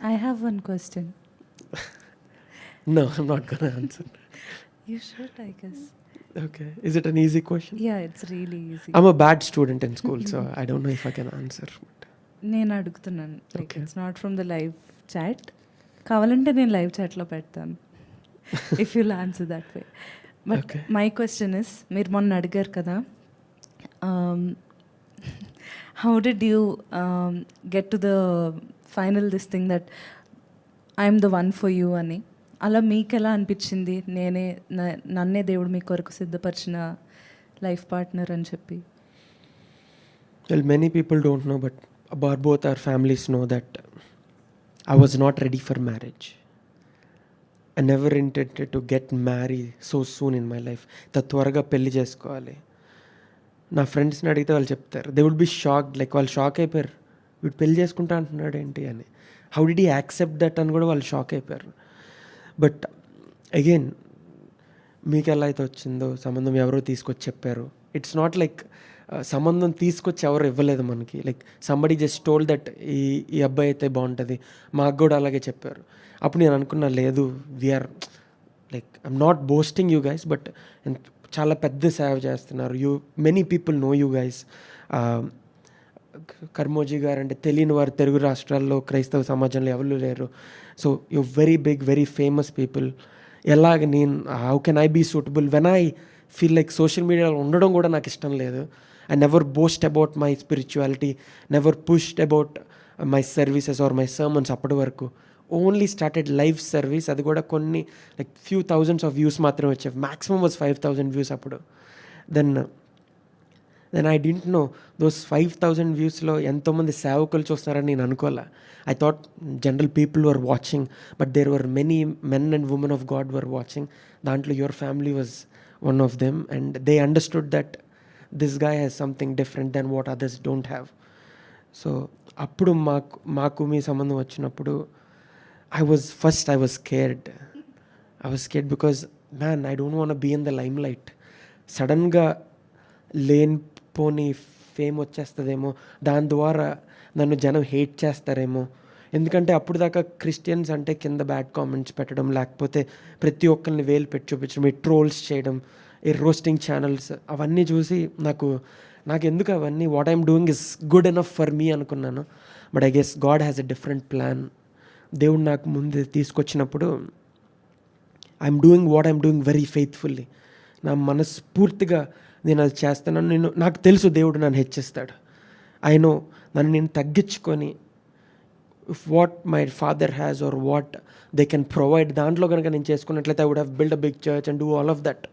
I have one question. No, I'm not gonna answer. You should, I guess. Okay. Is it an easy question? Yeah, it's really easy. I'm a bad student in school, so I don't know if I can answer. నేను అడుగుతున్నాను like Okay. It's not from the live chat కావాలంటే నేను live చాట్లో పెడతాను if you'll answer that way but Okay. My question is మీరు మొన్న అడిగారు కదా Um, how did you get to the final this thing that I'm the one for you అని. అలా మీకు ఎలా అనిపించింది? నేనే నన్నే దేవుడు మీ కొరకు సిద్ధపరిచిన లైఫ్ పార్ట్నర్ అని చెప్పి. Well many people don't know but both our families know that I was not ready for marriage I never intended to get marry so soon in my life త త్వరగా పెళ్ళి చేసుకోవాలి. నా ఫ్రెండ్స్ని అడిగితే వాళ్ళు చెప్తారు. They would be shock like వాళ్ళు షాక్ అయిపోయారు. వీడు పెళ్ళి చేసుకుంటా అంటున్నాడు ఏంటి అని. How did he accept that అని కూడా వాళ్ళు షాక్ అయిపోయారు. బట్ అగైన్ మీకు ఎలా అయితే వచ్చిందో సంబంధం ఎవరో తీసుకొచ్చి చెప్పారు. ఇట్స్ నాట్ లైక్ సంబంధం తీసుకొచ్చి ఎవరు ఇవ్వలేదు మనకి. Like somebody just told that ఈ ఈ అబ్బాయి అయితే బాగుంటుంది. మాకు కూడా అలాగే చెప్పారు. అప్పుడు నేను అనుకున్నా లేదు we're like I'm not boasting you guys but చాలా పెద్ద సేవ చేస్తున్నారు. You many people know you guys కర్మోజీ గారు అంటే తెలియని వారు తెలుగు రాష్ట్రాల్లో క్రైస్తవ సమాజంలో ఎవరు లేరు. So you very big very famous people ఎలాగ నేను how can I be suitable when I feel like social మీడియాలో ఉండడం కూడా నాకు ఇష్టం లేదు. I never boast about my spirituality never pushed about my services or my sermons అప్పటి వరకు. ఓన్లీ స్టార్టెడ్ లైవ్ సర్వీస్ అది కూడా కొన్ని like few thousands of views మాత్రమే వచ్చాయి maximum was five thousand views అప్పుడు. Then then I didn't know those five thousand వ్యూస్లో ఎంతోమంది సేవకులు చూస్తున్నారని నేను అనుకోలే. I thought general people were watching but there were many men and women of God were watching దాంట్లో your family was one of them and they understood that this guy has something different than what others don't have so అప్పుడు మాకు మాకు మీ సంబంధం వచ్చినప్పుడు I was first I was scared I was scared because man I don't want be in the lime light సడన్గా పోనీ fame వచ్చేస్తుందేమో? దాని ద్వారా నన్ను జనం హేట్ చేస్తారేమో? ఎందుకంటే అప్పుడు దాకా క్రిస్టియన్స్ అంటే కింద బ్యాడ్ కామెంట్స్ పెట్టడం లేకపోతే ప్రతి ఒక్కరిని వేలు పెట్టి చూపించడం ఈ ట్రోల్స్ చేయడం ఈ రోస్టింగ్ ఛానల్స్ అవన్నీ చూసి నాకు నాకు ఎందుకు అవన్నీ? What I'm doing is good enough for me అనుకున్నాను. But I guess God has a different plan దేవుడు నాకు ముందు తీసుకొచ్చినప్పుడు I'm doing what I'm doing very faithfully నా మనస్ఫూర్తిగా నేను అది చేస్తున్నాను నేను నాకు తెలుసు దేవుడు నన్ను హెచ్చిస్తాడు. ఐ నో నన్ను నేను తగ్గించుకొని if what my father has or what they can provide దాంట్లో కనుక నేను చేసుకున్నట్లయితే I would have build a big church and do all of that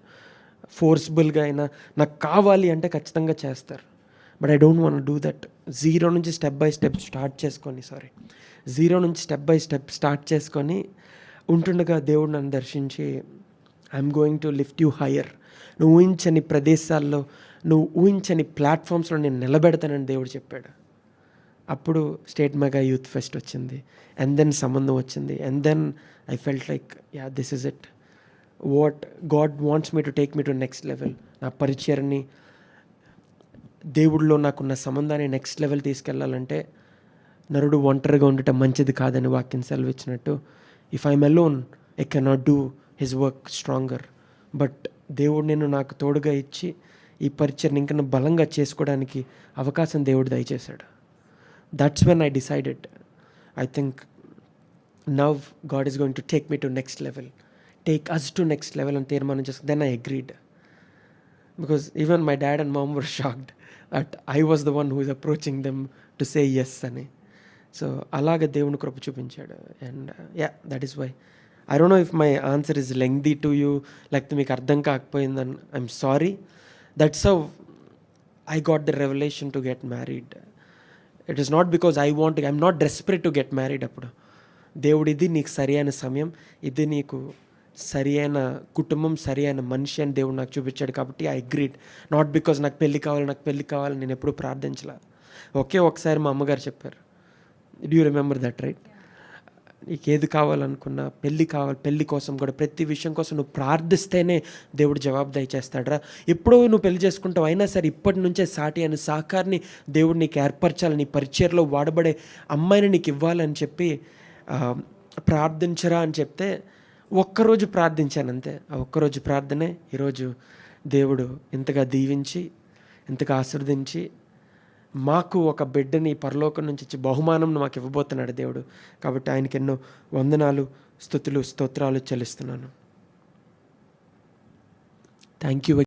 ఫోర్స్బుల్గా అయినా నాకు కావాలి అంటే ఖచ్చితంగా చేస్తారు. But I don't want do that zero నుంచి స్టెప్ బై స్టెప్ స్టార్ట్ చేసుకొని సారీ జీరో నుంచి స్టెప్ బై స్టెప్ స్టార్ట్ చేసుకొని ఉంటుండగా దేవుడు నన్ను దర్శించి I'm going to lift you higher నువ్వు ఊహించని ప్రదేశాల్లో నువ్వు ఊహించని ప్లాట్ఫామ్స్లో నేను నిలబెడతానని దేవుడు చెప్పాడు. అప్పుడు స్టేట్ మెగా యూత్ ఫెస్ట్ వచ్చింది. అండ్ దెన్ సంబంధం వచ్చింది. And then I felt like ya this is it what God wants me to take me to next level నా పరిచయాన్ని దేవుడిలో నాకున్న సంబంధాన్ని నెక్స్ట్ లెవెల్ తీసుకెళ్ళాలంటే నరుడు ఒంటరిగా ఉండటం మంచిది కాదని వాక్యం సెలవిచ్చినట్టు if I'm alone I cannot do his work stronger but దేవుడు నేను నాకు తోడుగా ఇచ్చి ఈ పరిచయని ఇంకా బలంగా చేసుకోవడానికి అవకాశం దేవుడు దయచేశాడు. That's when I decided I think now God is going to take me to next level take us to next level అని తీర్మానం చేసుకుని then I agreed because even my dad and mom were shocked at I was the one who is approaching them to say yes అని. So అలాగే దేవుని కృప చూపించాడు. And ya that is why I don't know if my answer is lengthy to you లేకపోతే మీకు అర్థం కాకపోయిందని I'm sorry that's how I got the revolution to get married it is not because I want I'm not desperate to get married అప్పుడు. దేవుడు ఇది నీకు సరి అయిన సమయం ఇది నీకు సరి అయిన కుటుంబం సరి అయిన మనిషి అని దేవుడు నాకు చూపించాడు కాబట్టి ఐ అగ్రీడ్ నాట్ బికాజ్ నాకు పెళ్ళి కావాలి నాకు పెళ్ళి కావాలి నేను ఎప్పుడూ ప్రార్థించలే. ఒకే ఒకసారి మా అమ్మగారు చెప్పారు. Do you remember that right నీకు ఏది కావాలనుకున్నా పెళ్ళి కావాలి పెళ్ళి కోసం కూడా ప్రతి విషయం కోసం నువ్వు ప్రార్థిస్తేనే దేవుడు జవాబు దయచేస్తాడరా ఎప్పుడో నువ్వు పెళ్ళి చేసుకుంటావు అయినా సరే ఇప్పటి నుంచే సాటి అని సహకారిని దేవుడు నీకు ఏర్పరచాలి నీ పరిచయలో వాడబడే అమ్మాయిని నీకు ఇవ్వాలని చెప్పి ప్రార్థించరా అని చెప్తే ఒక్కరోజు ప్రార్థించాను అంతే. ఆ ఒక్కరోజు ప్రార్థనే ఈరోజు దేవుడు ఇంతగా దీవించి ఇంతగా ఆశీర్వదించి మాకు ఒక బిడ్డని పరలోకం నుంచి ఇచ్చి బహుమానం మాకు ఇవ్వబోతున్నాడు దేవుడు. కాబట్టి ఆయనకి ఎన్నో వందనాలు స్థుతులు స్తోత్రాలు చెల్లిస్తున్నాను. Thank you